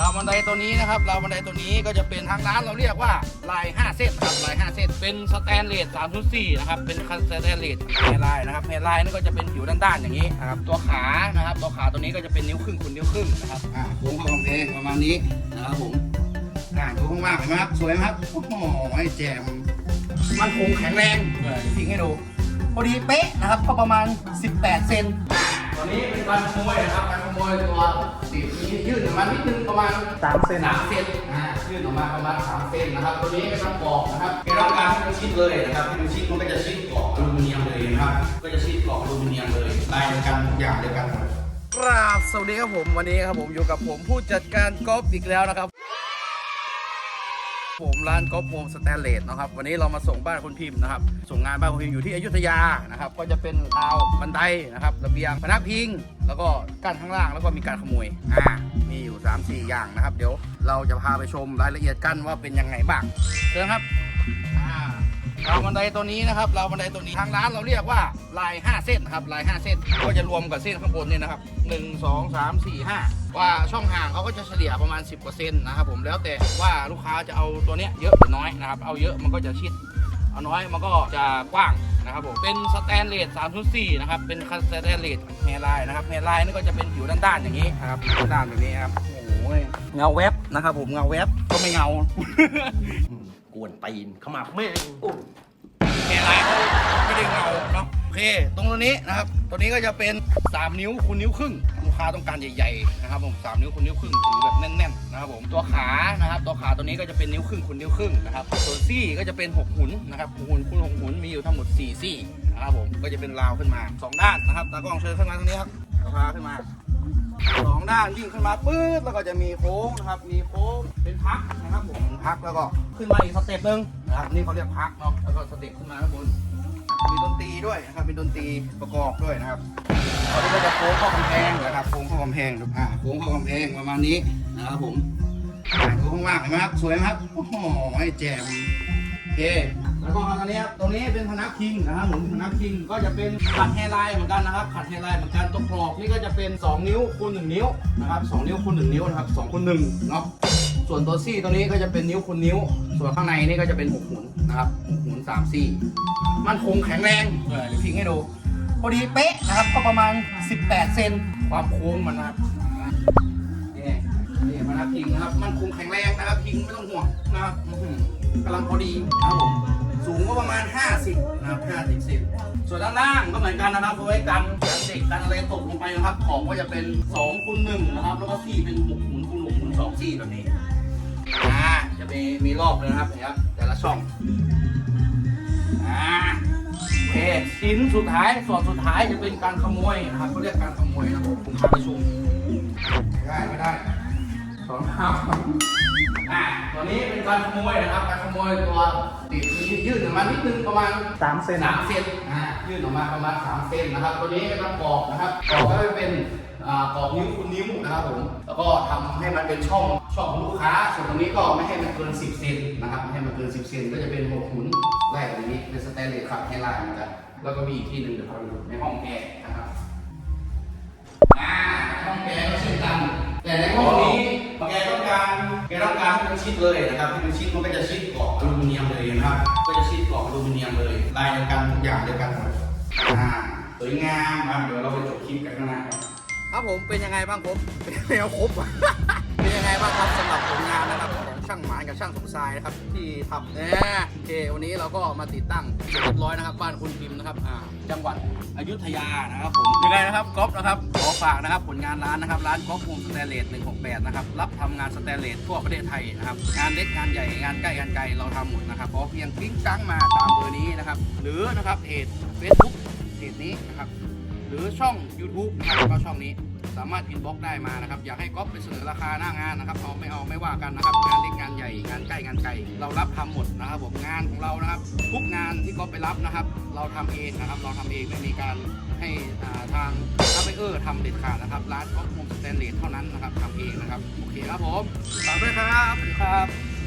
ราวบันไดตัวนี้นะครับราวบันไดตัวนี้ก็จะเป็นทางร้านเราเรียกว่าลาย 5 เส้นครับลาย 5 เส้นเป็นสแตนเลส304นะครับเป็นสแตนเลสแฮร์ไลน์นะครับแฮร์ไลน์นี่ก็จะเป็นผิวด้านๆอย่างนี้นะครับตัวขานะครับตัวขาตัวนี้ก็จะเป็นนิ้วครึ่งคูณนิ้วครึ่งนะครับอ่าโค้งเข้ากำแพงประมาณนี้นะครับผมอ่าดูข้างล่างเห็นไหมครับสวยไหมครับโอ้โหให้แจมมันคงแข็งแรงเดี๋ยวพิงให้ดูพอดีเป๊ะนะครับก็ประมาณ 18 เซน วนี้เป็นการขโมยนะครับการขโมยตัวสีนี้ยืดออกมานิดนึงประมาณสามเซนสามเซนอ่ายืดออกมาประมาณสามเซนนะครับ ตัวนี้เป็นการกรอบนะครับเป็นต้องการให้มันชิดเลยนะครับให้มันชิดมันก็จะชิดเกาะอลูมิเนียมเลยนะครับก็จะชิดเกาะอลูมิเนียมเลยลายเดียวกันทุกอย่างเดียวกันหมดกราบสวัสดีครับผมวันนี้ครับผมอยู่กับผมผู้จัดการกอล์ฟอีกแล้วนะครับ ผมร้านกอล์ฟโฮมสแตนเลสนะครับวันนี้เรามาส่งบ้านคุณพิมพ์นะครับส่งงานบ้านคุณพิมพ์อยู่ที่อยุธยานะครับก็จะเป็นราวบันไดนะครับระเบียงพนักพิง แล้วก็กั้นข้างล่างแล้วก็มีการขโมยอ่ามีอยู่ 3 4 อย่างนะครับ เดี๋ยวเราจะพาไปชมรายละเอียดกันว่าเป็นยังไงบ้างเชิญครับอ่าราวบันไดตัวนี้นะครับราวบันไดตัวนี้ทางร้านเราเรียกว่าลาย 5 เส้นครับลาย 5 เส้นก็จะรวมกับเส้นข้างบนเนี่ยนะครับ 1 2 3 4 5 ว่าช่องห่างเขาก็จะเฉลี่ยประมาณ 10%นะครับผมแล้วแต่ว่าลูกค้าจะเอาตัวเนี้ยเยอะหรือน้อยนะครับเอาเยอะมันก็จะชิด เอาน้อยมันก็จะกว้างนะครับผมเป็นสแตนเลส304นะครับเป็นสแตนเลสแฮร์ไลน์นะครับแฮร์ไลน์นี่ก็จะเป็นผิวด้านๆอย่างนี้นะครับด้านๆแบบนี้ครับโอ้โหเงาแวบนะครับผมเงาแวบก็ไม่เงากวนตีนขมับแม่ อเคตรงตัวนี้นะครับ ตัวนี้ก็จะเป็น 3 นิ้วคูณนิ้วครึ่งลูกค้าต้องการใหญ่ๆนะครับผม3นิ้วคูณนิ้วครึ่งถือแบบแน่นๆนะครับผมตัวขานะครับตัวขาตัวนี้ก็จะเป็นนิ้วครึ่งคูณนิ้วครึ่งนะครับส่วซี่ก็จะเป็น6หุนนะครับหกหุนคูณ6หุนมีอยู่ทั้งหมด4ซี่นะครับผมก็จะเป็นราวขึ้นมา 2 ด้านนะครับตากล้องเชิญขึ้นมาตรงนี้ครับเอาพาขึ้นมาสองด้านยิ่งขึ้นมาปื๊ดแล้วก็จะมีโค้งนะครับมีโค้งเป็นพักนะครับผมพักแล้วก็ขึ้นมาอีกสเต็ปหนึ่งนะครับนี่เขาเรียกพักเนาะแล้วก็สเต็ปขึ้นมาข้างบน มีดนตรีด้วยนะครับ มีดนตรีประกอบด้วยนะครับตอนนี้ก็จะโค้งเข้ากำแพงนะครับ โค้งเข้ากำแพงอ่าโค้งเข้ากำแพงประมาณนี้นะครับผมอ่าดูข้งล่างเห็นไหมครับ สวยไหมครับ โอ้โหแจ่มโอเค แล้วก็ตอนนี้ครับ ตรงนี้เป็นพนักพิงนะครับผมพนักพิงก็จะเป็นขัดแฮร์ไลน์เหมือนกันนะครับ ขัดแฮร์ไลน์เหมือนกันตัวกรอบนี่ก็จะเป็น 2 นิ้วคูณ1นิ้วนะครับ 2 นิ้วคูณ1นิ้วนะครับ2คูณ1เนาะ ส่วนตัวซี่ตัวนี้ก็จะเป็นนิ้วคูณนิ้ว ส่วนข้างในนี่ก็จะเป็นหกหุนนะครับหกหุนสามซี่ มันคงแข็งแรงเออเดี๋ยวพิงให้ดู พอดีเป๊ะนะครับ ก็ประมาณ 18 เซนความโค้งมันนะครับนี่นี่มานะพิงนะครับ มันคงแข็งแรงนะครับพิงไม่ต้องห่วงนะครับอื้อหือกำลังพอดีนะครับผมสูงก็ประมาณ 50 นะครับ50เซนส่วนด้านล่างก็เหมือนกันนะครับเอาไว้กันกันเด็กกันอะไรตกลงไปนะครับ ของก็จะเป็น2คูณ1นะครับ แล้วก็ซี่เป็น6คูณคูณ6คูณ2ซี่แบบนี้ อ่าจะมีมีรอบเลยนะครับนะครับ แต่ละช่องอ่าโอเคชิ้นสุดท้ายส่วนสุดท้ายจะเป็นการขโมยนะครับเขาเรียกการขโมยนะครับผมผมพาไปชมได้ไม่ได้สองข้าอ่าตัวนี้เป็นการขโมยนะครับการขโมยตัวติดนี้ยืดออกมานิดนึงประมาณสามเซนสามเซนอ่ายื่นออกมาประมาณสามเซนนะครับ ตัวนี้เป็นกรอบนะครับกรอบก็จะเป็น กรอบนิ้วคูณนิ้วนะครับผม แล้วก็ทำให้มันเป็นช่องช่องของลูกค้า ส่วนตรงนี้ก็ไม่ให้มันเกิน 10 เซนนะครับไม่ให้มันเกิน 10 เซนก็จะเป็นหกหุนไล่แบบนี้เป็นสแตนเลสขับให้ไล่เหมือนกันแล้วก็มีอีกที่หนึ่งเดี๋ยวพาไปดูในห้องแอร์นะครับอ่าห้องแกก็เช่นกัน แต่ในห้องนี้แกต้องการแกต้องการให้มันชิดเลยนะครับให้มันชิดมันก็จะชิดเกาะอลูมิเนียมเลยนะครับ ก็จะชิดเกาะอลูมิเนียมเลยลายเดียวกันทุกอย่างเดียวกันหมดอ่าสวยงามครับเดี๋ยวเราไปจบคลิปกันข้างหน้าครับ ครับผมเป็นยังไงบ้างผมเป็นแนวครบ เป็นยังไงบ้างครับสำหรับผลงานนะครับของช่างหมานกับช่างสมชายนะครับที่ทำเนี่ยโอเควันนี้เราก็มาติดตั้งเสร็จเรียบร้อยนะครับ บ้านคุณพิมพ์นะครับอ่าจังหวัดอยุธยานะครับผมยังไงนะครับก๊อฟนะครับขอฝากนะครับผลงานร้านนะครับร้านก๊อฟภูสแตนเลส168นะครับรับทำงานสแตนเลสทั่วประเทศไทยนะครับงานเล็กงานใหญ่งานใกล้งานไกลเราทำหมดนะครับขอเพียงคลิกจังมาตามเบอร์นี้นะครับหรือนะครับเพจ Facebook เพจนี้นะครับ หรือช่อง YouTube นะครับก็ช่องนี้สามารถอินบ็อกได้มานะครับ อยากให้ก๊อฟไปเสนอราคาหน้างานนะครับเอาไม่เอาไม่ว่ากันนะครับ งานเล็กงานใหญ่งานใกล้งานไกลเรารับทำหมดนะครับผมงานของเรานะครับ ทุกงานที่ก๊อฟไปรับนะครับ เราทำเองนะครับ เราทำเองไม่มีการให้ทางซัพพลายเออร์ทำเด็ดขาดนะครับร้านก๊อฟโฮมสแตนเลสเท่านั้นนะครับทำเองนะครับโอเคครับผมฝากด้วยครับสวัสดีครับ